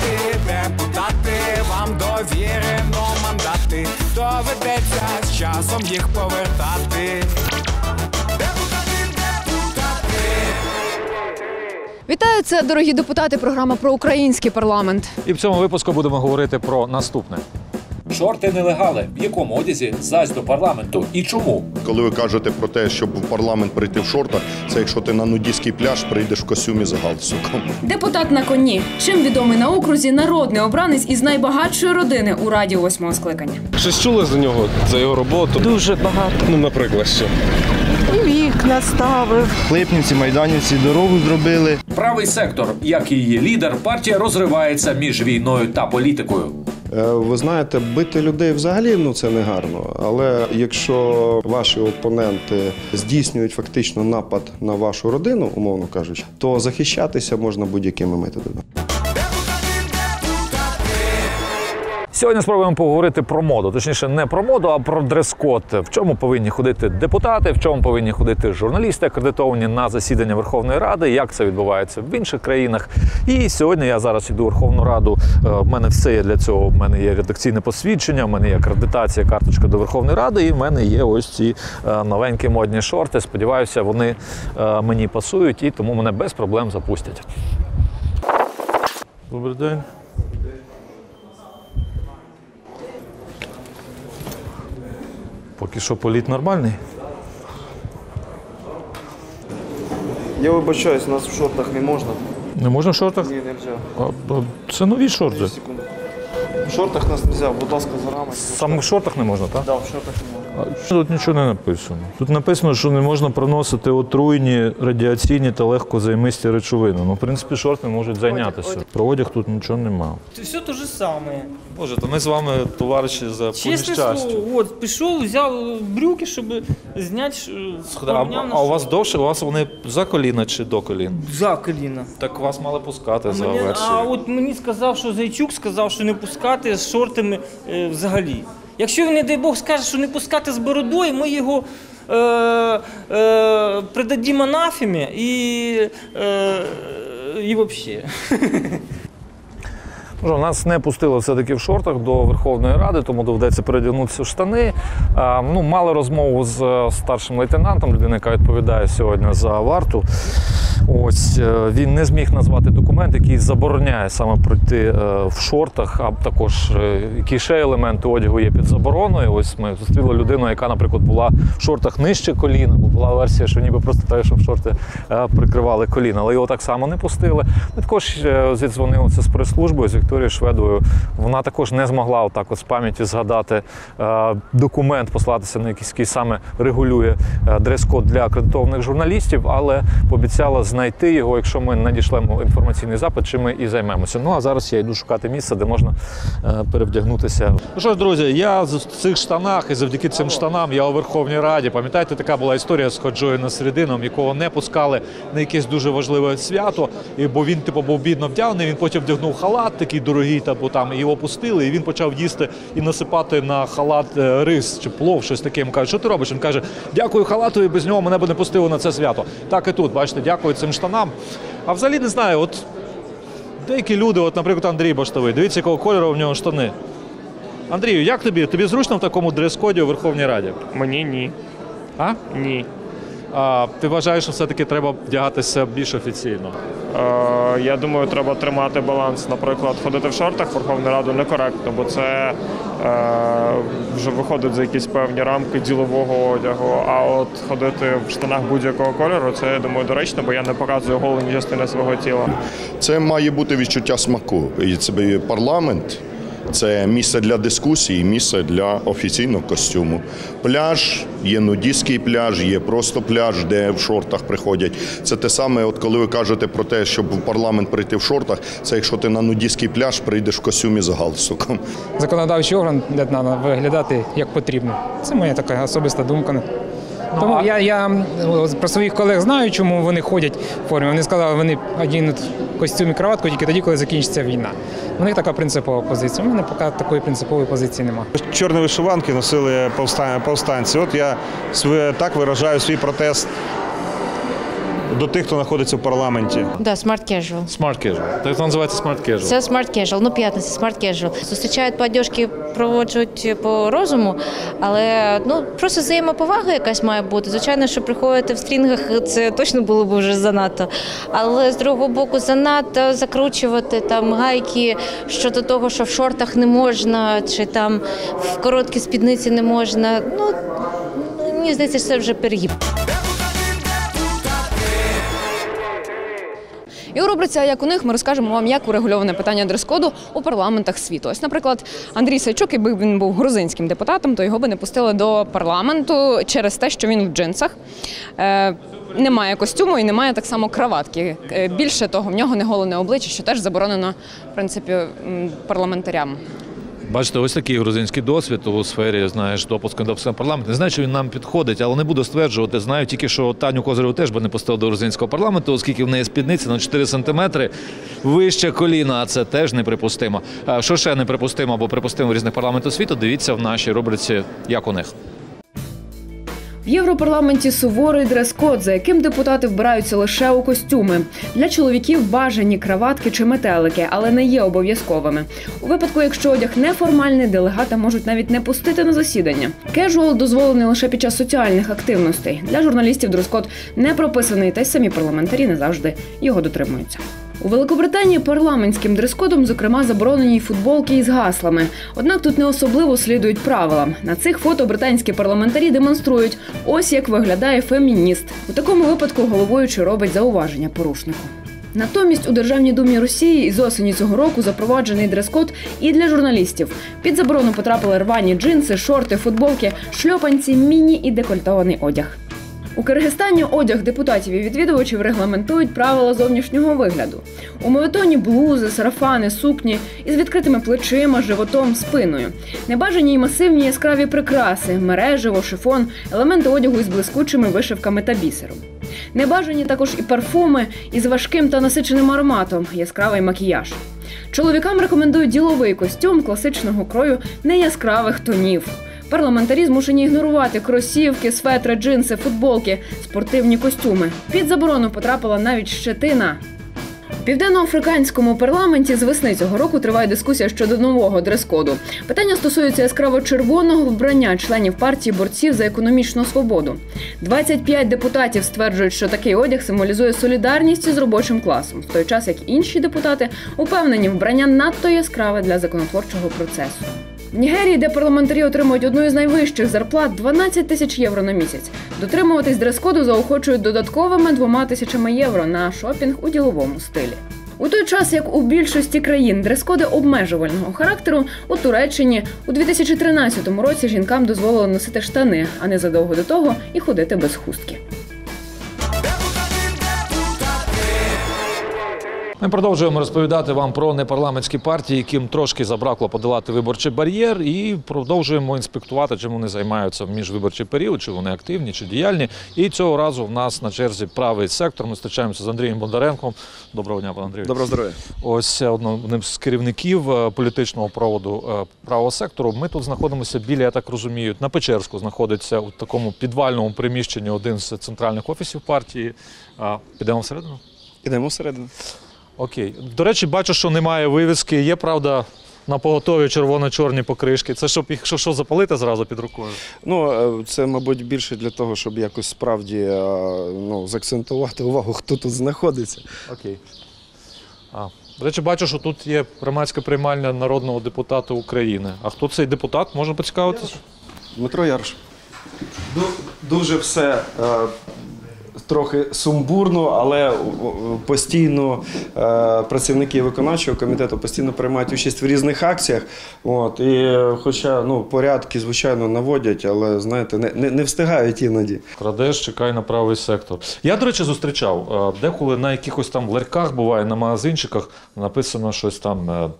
депутати, депутати, вам довірено мандати, доведеться з часом їх повертати. Вітаю, це дорогі депутати. Програма про український парламент. І в цьому випуску будемо говорити про наступне. Шорти нелегали. В якому одязі зась до парламенту і чому? Коли ви кажете про те, щоб в парламент прийти в шортах, це якщо ти на нудістський пляж прийдеш в костюмі з галстуком. Депутат на коні. Чим відомий на окрузі народний обранець із найбагатшої родини у раді восьмого скликання. Щось чули за нього, за його роботу? Дуже багато. Ну, наприклад, що. І вікна ставив. Клипнівці, майданівці дорогу зробили. Правий сектор, як і її лідер, партія розривається між війною та політикою. Е, Ви знаєте, бити людей взагалі ну це не гарно. Але якщо ваші опоненти здійснюють фактично напад на вашу родину, умовно кажучи, то захищатися можна будь-якими методами. Сьогодні спробуємо поговорити про моду. Точніше, не про моду, а про дрес-код. В чому повинні ходити депутати, в чому повинні ходити журналісти, акредитовані на засідання Верховної Ради, як це відбувається в інших країнах. І сьогодні я зараз іду в Верховну Раду. Е, В мене все є для цього. В мене є редакційне посвідчення, в мене є акредитація, карточка до Верховної Ради, і в мене є ось ці е, новенькі модні шорти. Сподіваюся, вони е, мені пасують і тому мене без проблем запустять. Добрий день. Поки що політ нормальний. Я вибачаюсь, у нас в шортах не можна. Не можна в шортах? Ні, не можна. А, а, Це нові шорти. В шортах нас не можна, будь ласка, за рамочку. Саме в шортах не можна, так? Да, в шортах не можна. А Тут нічого не написано. Тут написано, що не можна проносити отруйні, радіаційні та легкозаймисті речовини. Ну, в принципі, шорти можуть зайнятися. Про одяг тут нічого немає. Все то же самое. Боже, то ми з вами товариші за Честное слово, вот, пришел, взял брюки, чтобы снять э, А, пару дням на а у вас шорты. довше, у вас вони за коліна чи до колін? За коліна. Так вас мали пускати А, за мені, версію. а от мені сказав, що Зайчук сказав, що не пускати з шортами е, взагалі. Якщо він, не дай Бог, скаже, що не пускати з бородою, ми його е, е, придадімо анафемі і, е, і взагалі. Що, нас не пустили все-таки в шортах до Верховної Ради, тому доведеться передягнутися в штани. Ну, мали розмову з е, старшим лейтенантом, людина, яка відповідає сьогодні за варту. Ось е, він не зміг назвати документ, який забороняє саме пройти е, в шортах, а також е, які ще елементи одягу є під забороною. Ось ми зустріли людину, яка, наприклад, була в шортах нижче коліна, бо була версія, що ніби просто те, що в шорти прикривали коліна, але його так само не пустили. Ми також зідзвонилися з прес-службою з Вікторією Шведовою. Вона також не змогла отак от з пам'яті згадати документ, послатися на якийсь, який саме регулює дрес-код для акредитованих журналістів, але пообіцяла знайти його, якщо ми надішлемо інформаційний запит, чим ми і займемося. Ну а зараз я йду шукати місце, де можна е, перевдягнутися. Ну що ж, друзі, я в цих штанах і завдяки цим штанам я у Верховній Раді. Пам'ятаєте, така була історія з Ходжою Насередином, якого не пускали на якесь дуже важливе свято, бо він типу був бідно вдягнений. Він потім вдягнув халат такий дорогий, типу, там і його пустили, і він почав їсти і насипати на халат е, рис чи плов, щось таке. Кажуть, що ти робиш? Він каже: Дякую халату, і без нього мене б не пустили на це свято. Так і тут, бачите, дякую цим штанам. А взагалі не знаю, от деякі люди, от, наприклад, Андрій Баштовий, дивіться, якого кольору в нього штани. Андрію, як тобі? Тобі зручно в такому дрес-коді у Верховній Раді? Мені ні. А? Ні. А ти вважаєш, що все-таки треба вдягатися більш офіційно? Е, я думаю, треба тримати баланс. Наприклад, ходити в шортах в Верховну Раду некоректно, бо це е, вже виходить за якісь певні рамки ділового одягу. А от ходити в штанах будь-якого кольору, це я думаю доречно, бо я не показую голені частини свого тіла. Це має бути відчуття смаку. І це парламент. Це місце для дискусії, місце для офіційного костюму. Пляж, є нудістський пляж, є просто пляж, де в шортах приходять. Це те саме, от коли ви кажете про те, щоб в парламент прийти в шортах, це якщо ти на нудістський пляж прийдеш в костюмі з галстуком. Законодавчий орган де треба виглядати як потрібно. Це моя така особиста думка. Тому я, я про своїх колег знаю, чому вони ходять в формі. Вони сказали, вони одінуть костюм і кроватку тільки тоді, коли закінчиться війна. У них така принципова позиція. У мене поки такої принципової позиції немає. Чорні вишиванки носили повста- повстанці. От я так виражаю свій протест до тих, хто знаходиться в парламенті. Да, smart casual. Smart casual. Так це називається smart casual. Це smart casual, ну п'ятниця, smart casual. Зустрічають платіжки, проводжують по розуму, але ну просто взаємоповага якась має бути. Звичайно, що приходити в стрінгах, це точно було б вже занадто. Але з другого боку, занадто закручувати там гайки щодо того, що в шортах не можна, чи там в короткій спідниці не можна. Ну мені здається, що це вже перегіб. І у рубриці «А як у них ми розкажемо вам, як урегульоване питання дрес-коду у парламентах світу. Ось, наприклад, Андрій Сайчук, якби він був грузинським депутатом, то його би не пустили до парламенту через те, що він в джинсах. Е, немає костюму і немає так само краватки. Е, Більше того, в нього не голене обличчя, що теж заборонено в принципі парламентарям. Бачите, ось такий грузинський досвід у сфері, знаєш, допуску до парламенту. Не знаю, чи він нам підходить, але не буду стверджувати. Знаю тільки, що Таню Козиреву теж би не поставив до грузинського парламенту, оскільки в неї спідниця на 4 сантиметри вище коліна, а це теж неприпустимо. А Що ще неприпустимо або припустимо в різних парламентах світу? Дивіться в нашій рубриці Як у них. В Європарламенті суворий дрес-код, за яким депутати вбираються лише у костюми. Для чоловіків бажані краватки чи метелики, але не є обов'язковими. У випадку, якщо одяг неформальний, делегата можуть навіть не пустити на засідання. Кежуал дозволений лише під час соціальних активностей. Для журналістів дрес-код не прописаний, та й самі парламентарі не завжди його дотримуються. У Великобританії парламентським дрес-кодом, зокрема, заборонені футболки із гаслами. Однак тут не особливо слідують правилам. На цих фото британські парламентарі демонструють, ось як виглядає фемініст. У такому випадку головуючий робить зауваження порушнику. Натомість у Державній думі Росії із осені цього року запроваджений дрес-код і для журналістів. Під заборону потрапили рвані джинси, шорти, футболки, шльопанці, міні і декольтований одяг. У Киргизстані одяг депутатів і відвідувачів регламентують правила зовнішнього вигляду. У моветоні блузи, сарафани, сукні із відкритими плечима, животом, спиною. Небажані й масивні яскраві прикраси, мережево, шифон, елементи одягу із блискучими вишивками та бісером. Небажані також і парфуми із важким та насиченим ароматом, яскравий макіяж. Чоловікам рекомендують діловий костюм класичного крою неяскравих тонів. Парламентарі змушені ігнорувати кросівки, светри, джинси, футболки, спортивні костюми. Під заборону потрапила навіть щетина. У південноафриканському парламенті з весни цього року триває дискусія щодо нового дрес-коду. Питання стосується яскраво червоного вбрання членів партії борців за економічну свободу. 25 депутатів стверджують, що такий одяг символізує солідарність із робочим класом, в той час як інші депутати упевнені, вбрання надто яскраве для законотворчого процесу. В Нігерії, де парламентарі отримують одну із найвищих зарплат 12 тисяч євро на місяць. Дотримуватись дрес-коду заохочують додатковими двома тисячами євро на шопінг у діловому стилі. У той час, як у більшості країн дрес-коди обмежувального характеру, у Туреччині у 2013 році жінкам дозволили носити штани, а не задовго до того і ходити без хустки. Ми продовжуємо розповідати вам про непарламентські партії, яким трошки забракло подолати виборчий бар'єр, і продовжуємо інспектувати, чим вони займаються в міжвиборчий період, чи вони активні, чи діяльні. І цього разу в нас на черзі правий сектор. Ми зустрічаємося з Андрієм Бондаренком. Доброго дня, пане Андрію. Доброго здоров'я. Ось одним з керівників е, політичного проводу е, правого сектору. Ми тут знаходимося біля, я так розумію, на Печерську знаходиться у такому підвальному приміщенні один з центральних офісів партії. Підемо всередину? Ідемо всередину. Окей. До речі, бачу, що немає вивіски. Є, правда, на поготові червоно-чорні покришки. Це щоб їх що, запалити зразу під рукою. Ну, е, це, мабуть, більше для того, щоб якось справді е, ну, заакцентувати увагу, хто тут знаходиться. Окей. А, до речі, бачу, що тут є громадська приймальня народного депутата України. А хто цей депутат? Можна поцікавитися? Дмитро Ярош. Дуже все е, трохи сумбурно, але о, постійно е, працівники виконавчого комітету постійно приймають участь в різних акціях. От, і, е, хоча ну, порядки, звичайно, наводять, але знаєте, не, не, не встигають іноді. Крадеш, чекай на правий сектор. Я, до речі, зустрічав. е, Деколи на якихось там ларьках буває, на магазинчиках написано щось там.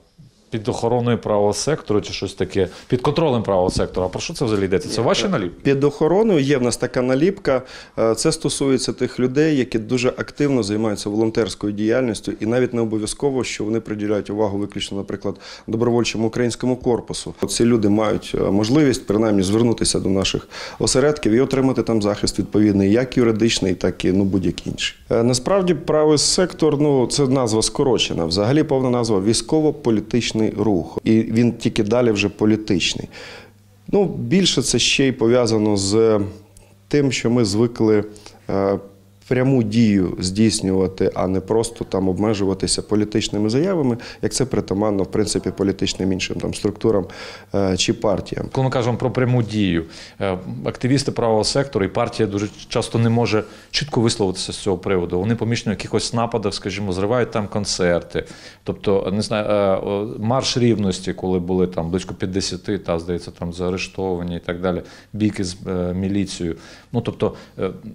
Е, під охороною правого сектору чи щось таке, під контролем правого сектору. А про що це взагалі йдеться? Це ваші наліпки? Під охороною є в нас така наліпка. Е, Це стосується тих людей, які дуже активно займаються волонтерською діяльністю, і навіть не обов'язково, що вони приділяють увагу виключно, наприклад, добровольчому українському корпусу. Ці люди мають е, можливість принаймні звернутися до наших осередків і отримати там захист відповідний, як юридичний, так і ну будь-який інший. Е, Насправді правий сектор, ну це назва скорочена. Взагалі повна назва військово-політичний рух, і він тільки далі вже політичний. Ну, більше це ще й пов'язано з тим, що ми звикли е, пряму дію здійснювати, а не просто там обмежуватися політичними заявами, як це притаманно, в принципі, політичним іншим там структурам е, чи партіям. Коли ми кажемо про пряму дію, е, активісти правого сектору і партія дуже часто не може чітко висловитися з цього приводу. Вони помічені в якихось нападах, скажімо, зривають там концерти. Тобто, не знаю, е, марш рівності, коли були там близько 50, та здається, там заарештовані і так далі, бійки з міліцією. Ну тобто,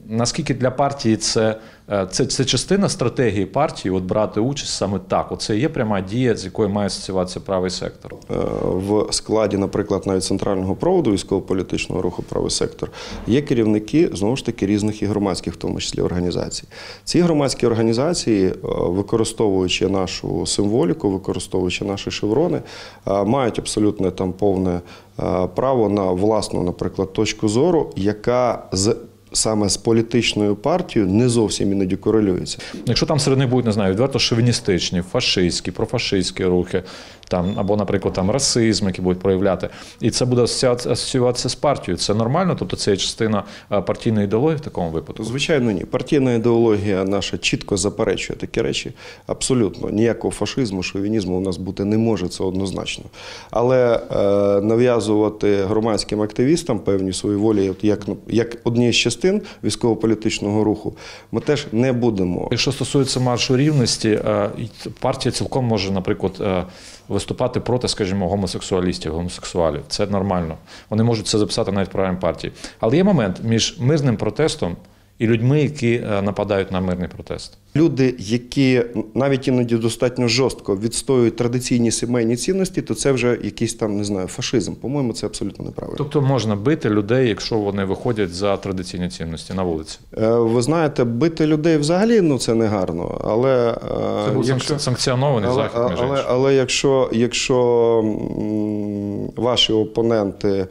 наскільки для партії це, е, це, це частина стратегії партії, от брати участь саме так. Оце є пряма дія, з якою має асоціюватися правий сектор. Е, в складі, наприклад, навіть центрального проводу військово-політичного руху правий сектор є керівники знову ж таки різних і громадських, в тому числі організацій. Ці громадські організації, е, використовуючи нашу символіку, використовуючи наші шеврони, мають абсолютно там повне право на власну, наприклад, точку зору, яка з саме з політичною партією не зовсім іноді корелюється. Якщо там серед них будуть, не знаю, відверто шовіністичні, фашистські, профашистські рухи, там, або, наприклад, там расизм, які будуть проявляти, і це буде асоціюватися- з партією. Це нормально? Тобто це є частина е, партійної ідеології в такому випадку? Звичайно, ні. Партійна ідеологія наша чітко заперечує такі речі. Абсолютно ніякого фашизму, шовінізму у нас бути не може, це однозначно. Але е, нав'язувати громадським активістам певні свої волі, як, як однієї з частин військово-політичного руху, ми теж не будемо. Якщо стосується маршу рівності, е, партія цілком може, наприклад, е, виступати проти, скажімо, гомосексуалістів, гомосексуалів. Це нормально. Вони можуть це записати навіть в програмі партії. Але є момент між мирним протестом і людьми, які е, нападають на мирний протест. Люди, які навіть іноді достатньо жорстко відстоюють традиційні сімейні цінності, то це вже якийсь там не знаю фашизм. По-моєму, це абсолютно неправильно. Тобто можна бити людей, якщо вони виходять за традиційні цінності на вулиці. Е, Ви знаєте, бити людей взагалі ну це не гарно. Але е, Це був якщо- санкціонований але, захід, між але, іншим. але якщо, якщо м, ваші опоненти, е,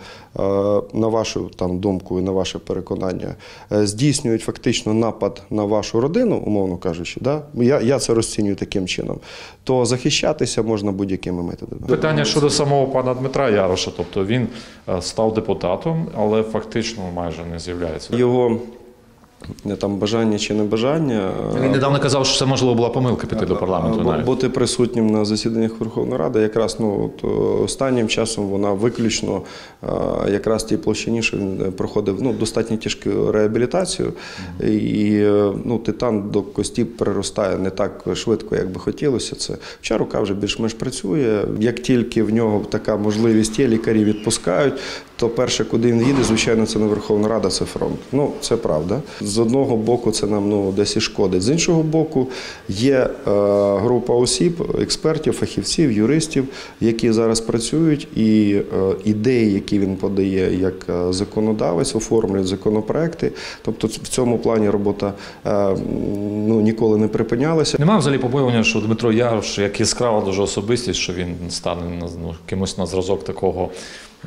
на вашу там думку і на ваше переконання, здійснюють фактично напад на вашу родину, умовно кажучи, да? я, я це розцінюю таким чином, то захищатися можна будь-якими методами. Питання щодо самого пана Дмитра Яроша, тобто він е, став депутатом, але фактично майже не з'являється. Його там бажання чи небажання. е, Він недавно казав, що це можливо була помилка піти до парламенту. Навіть. Бути присутнім на засіданнях Верховної Ради, якраз ну от е, останнім часом вона виключно е, якраз тій площині, що він е, проходив ну достатньо тяжку реабілітацію, і е, ну титан до костів приростає не так швидко, як би хотілося. Це вчора рука вже більш-менш працює. Як тільки в нього така можливість є, лікарі відпускають. То перше, куди він їде, звичайно, це не Верховна Рада, це фронт. Ну це правда. З одного боку, це нам ну десь і шкодить. З іншого боку, є е, група осіб, експертів, фахівців, юристів, які зараз працюють, і е, ідеї, які він подає як е, законодавець, оформлюють законопроекти. Тобто, в цьому плані робота ну ніколи не припинялася. Немає взагалі побоювання, що Дмитро Ярош, як яскрава дуже особистість, що він стане ну, кимось на зразок такого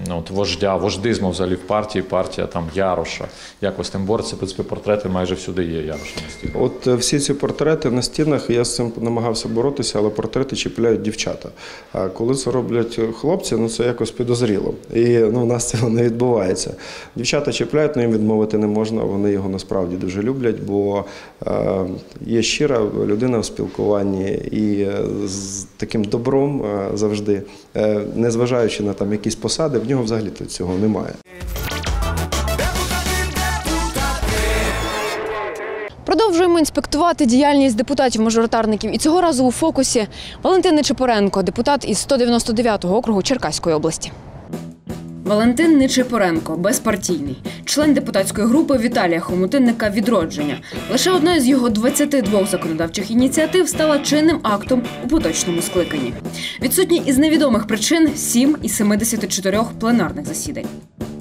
от, вождя, вождизму взагалі в партії, партія там Яроша. Якось тим бореться, в принципі, портрети майже всюди є Яроша на стінах. От е, всі ці портрети на стінах, я з цим намагався боротися, але портрети чіпляють дівчата. А коли це роблять хлопці, ну це якось підозріло. І ну, у нас цього не відбувається. Дівчата чіпляють, але їм відмовити не можна. Вони його насправді дуже люблять, бо е, є щира людина в спілкуванні і е, з таким добром е, завжди, е, незважаючи на там якісь посади, нього взагалі цього немає. Продовжуємо інспектувати діяльність депутатів-мажоритарників. І цього разу у фокусі Валентин Чепоренко, депутат із 199-го округу Черкаської області. Валентин Нечипоренко, безпартійний, член депутатської групи Віталія Хомутинника Відродження. Лише одна з його 22 законодавчих ініціатив стала чинним актом у поточному скликанні. Відсутні із невідомих причин 7 із 74 пленарних засідань.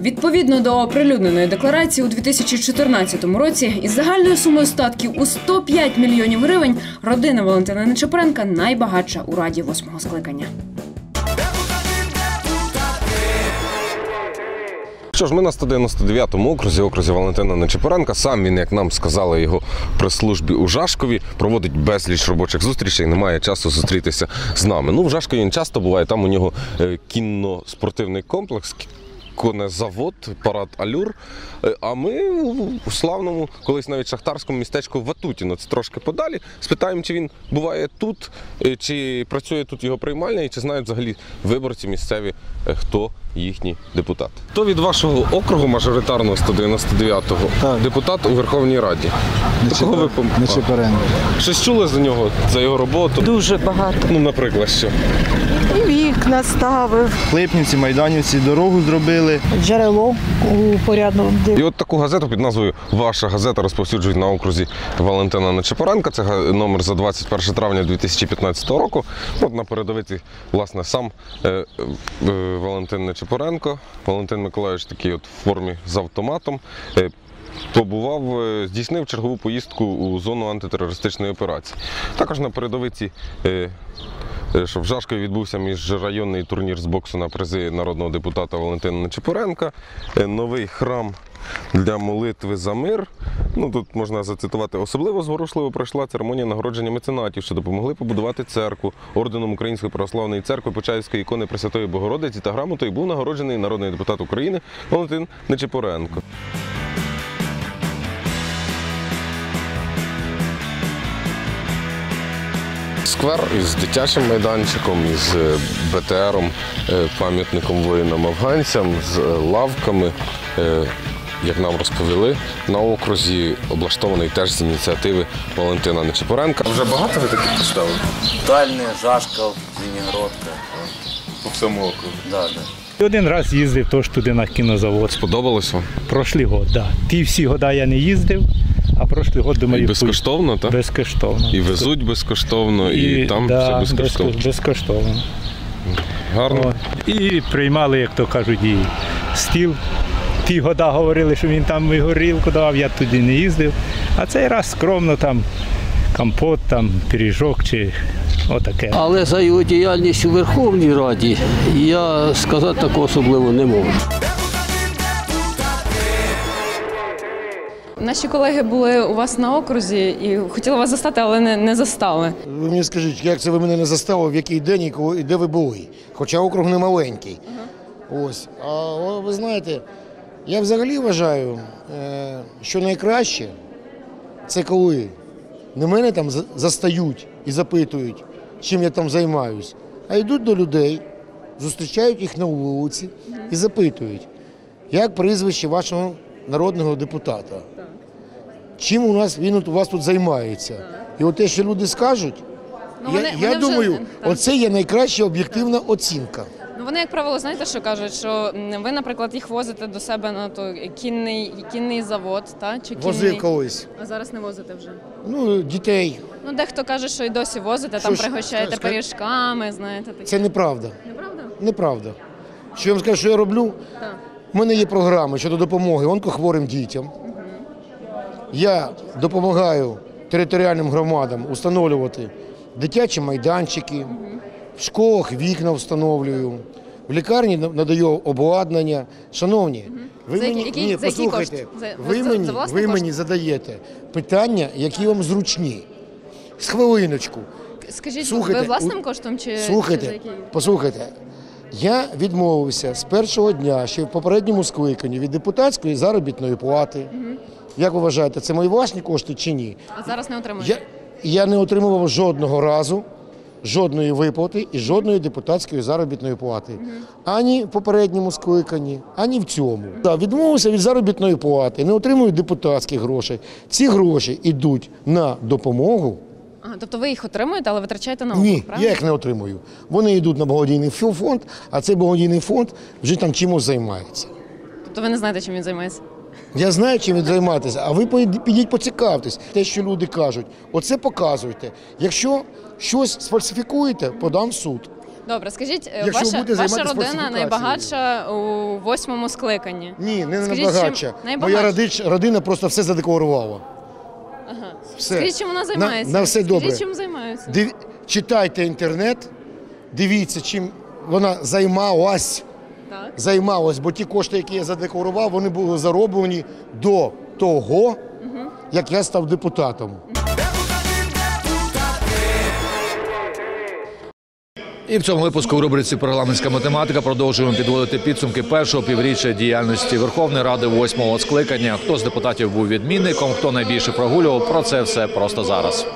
Відповідно до оприлюдненої декларації у 2014 році із загальною сумою статків у 105 мільйонів гривень родина Валентина Нечипоренка найбагатша у раді восьмого скликання. Що ж, ми на 199-му окрузі, окрузі Валентина Нечепоренка. Сам він, як нам сказали його прес-службі у Жашкові, проводить безліч робочих зустрічей, не має часу зустрітися з нами. Ну, в Жашкові він часто буває, там у нього е, кінно-спортивний комплекс. Конезавод, парад Алюр. Е, А ми у славному, колись навіть шахтарському містечку Ватутіно, це трошки подалі. Спитаємо, чи він буває тут, е, чи працює тут його приймальня, і чи знають взагалі виборці місцеві, е, хто їхні депутати. Хто від вашого округу мажоритарного 199-го депутат у Верховній Раді? Кого ви пом- Нечипоренко. Щось чули за нього, за його роботу? Дуже багато. Ну, наприклад, що? І вікна ставив. Клипнівці, Майданівці дорогу зробили. Джерело у порядному. І от таку газету під назвою Ваша газета розповсюджують на окрузі Валентина Нечепоренка. Це номер за 21 травня 2015 року. От на передовиці, власне, сам е, е, Валентин Нечепоренко. Валентин Миколаївич такий от в формі з автоматом. Е, Побував, е, здійснив чергову поїздку у зону антитерористичної операції. Також на передовиці Е, що в Жашкові відбувся міжрайонний турнір з боксу на призи народного депутата Валентина Нечепоренка. Е, Новий храм для молитви за мир. Ну тут можна зацитувати. Особливо зворушливо пройшла церемонія нагородження меценатів, що допомогли побудувати церкву орденом Української православної церкви Почаївської ікони Пресвятої Богородиці та грамотою був нагороджений народний депутат України Валентин Нечепоренко. Сквер із дитячим майданчиком, із е, БТРом, е, пам'ятником воїнам-афганцям, з е, лавками. Як нам розповіли, на окрузі облаштований теж з ініціативи Валентина Нечепоренка. Вже багато ви таких поставили? Дальне, Жашков, Звенігородка. По всьому округу? Да, да. Один раз їздив теж туди на кінозавод. Сподобалось вам? Прошлий год, так. Да. Ті всі года я не їздив, прошлий год думаю. І безкоштовно, так? Безкоштовно. І везуть безкоштовно, і, там да, все безкоштовно. безкоштовно. Гарно. От. І приймали, як то кажуть, і стіл. Ті года говорили, що він там і горілку давав, я туди не їздив. А цей раз скромно там компот, там пиріжок чи отаке. Але за його діяльність у Верховній Раді я сказати такого особливо не можу. Наші колеги були у вас на окрузі і хотіли вас застати, але не, не застали. Ви мені скажіть, як це ви мене не заставили, в який день і коли- і де ви були? Хоча округ не маленький. Ось. А ви знаєте, я взагалі вважаю, е, що найкраще це коли не мене там за- застають і запитують, чим я там займаюсь, а йдуть до людей, зустрічають їх на вулиці і запитують, як прізвище вашого народного депутата. Чим у нас він у вас тут займається? І от те, що люди скажуть, Ну, я, вони- я вони думаю, так. оце є найкраща об'єктивна оцінка. Ну вони, як правило, знаєте, що кажуть, що ви, наприклад, їх возите до себе на той кінний, кінний завод, та чи кінний... Возив колись. А зараз не возите вже. Ну, дітей. Ну, дехто каже, що і досі возите, там Що пригощаєте ска- пиріжками, знаєте, такі. Це неправда. Неправда? Неправда. Що я вам скажу, що я роблю? Так. У мене є програми щодо допомоги онкохворим дітям. Я допомагаю територіальним громадам встановлювати дитячі майданчики, в школах вікна встановлюю, в лікарні надаю обладнання. Шановні, ви мені, які- ні, послухайте, ви, мені, ви мені задаєте питання, які вам зручні. З хвилиночку. Скажіть, Слухайте, ви власним коштом чи, чи за Слухайте, який? послухайте. Я відмовився з першого дня, ще в попередньому скликанні, від депутатської заробітної плати. Як ви вважаєте, це мої власні кошти чи ні? А зараз не отримуєте? Я, я не отримував жодного разу жодної виплати і жодної депутатської заробітної плати. Ані в попередньому скликанні, ані в цьому. Да, відмовився від заробітної плати, не отримую депутатських грошей. Ці гроші йдуть на допомогу Ага, тобто ви їх отримуєте, але витрачаєте на Ні, округ, правильно? я їх не отримую. Вони йдуть на благодійний фонд, а цей благодійний фонд вже там чимось займається. Тобто ви не знаєте, чим він займається? Я знаю, чим займатися, а ви підіть поцікавтесь. Те, що люди кажуть, оце показуйте. Якщо щось сфальсифікуєте, подам в суд. Добре, скажіть, е, Якщо ваша, ваша займатися родина фальсифікацією. найбагатша у восьмому скликанні? Ні, не Скажіть, найбагатша. чим- Моя найбагатша. родич- родина просто все задекларувала. Ага. Все. Скажіть, чим вона займається? На, на все добре. Скажіть, чим займається? Див... Читайте інтернет, дивіться, чим вона займалась. Так. Займалась, бо ті кошти, які я задекларував, вони були зароблені до того, як я став депутатом. І в цьому випуску в рубриці Парламентська математика продовжуємо підводити підсумки першого півріччя діяльності Верховної Ради восьмого скликання. Хто з депутатів був відмінником, хто найбільше прогулював. Про це все просто зараз.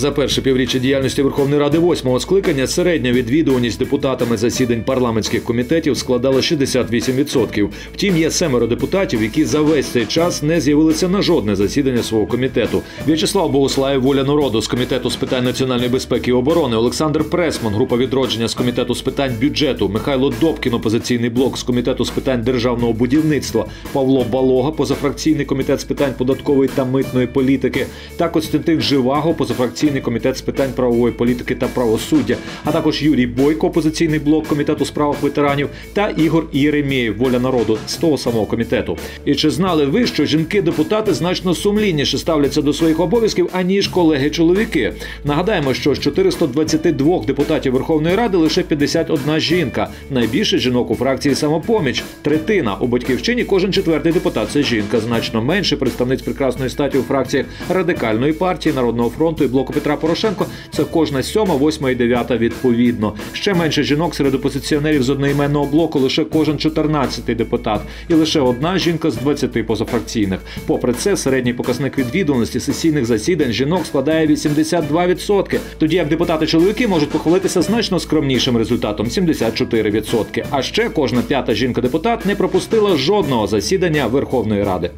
За перше півріччя діяльності Верховної Ради восьмого скликання середня відвідуваність депутатами засідань парламентських комітетів складала 68%. Втім, є семеро депутатів, які за весь цей час не з'явилися на жодне засідання свого комітету. В'ячеслав Богуслаєв, воля народу з комітету з питань національної безпеки і оборони, Олександр Пресман, група відродження з комітету з питань бюджету, Михайло Добкін, опозиційний блок з комітету з питань державного будівництва, Павло Балога, позафракційний комітет з питань податкової та митної політики, та Костянтин Живаго, позафракційний комітет з питань правової політики та правосуддя, а також Юрій Бойко, опозиційний блок комітету з прав ветеранів, та Ігор Єремєєв, воля народу з того самого комітету. І чи знали ви, що жінки-депутати значно сумлінніше ставляться до своїх обов'язків аніж колеги-чоловіки? Нагадаємо, що з 422 депутатів Верховної Ради лише 51 жінка. Найбільше жінок у фракції самопоміч третина у батьківщині. Кожен четвертий депутат це жінка. Значно менше представниць прекрасної статі у фракціях радикальної партії, народного фронту і блоку Петра Порошенко. Це кожна сьома, восьма і дев'ята відповідно. Ще менше жінок серед опозиціонерів з одноіменного блоку лише кожен 14-й депутат, і лише одна жінка з 20 позафракційних. Попри це, середній показник відвідуваності сесійних засідань жінок складає 82%, тоді як депутати-чоловіки можуть похвалитися значно скромнішим результатом 74%. А ще кожна п'ята жінка-депутат не пропустила жодного засідання Верховної Ради.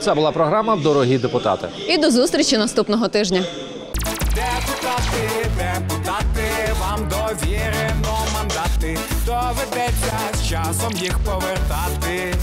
Це була програма Дорогі депутати. І до зустрічі наступного тижня. Депутати, депутати, вам довірено мандати. Доведеться з часом їх повертати.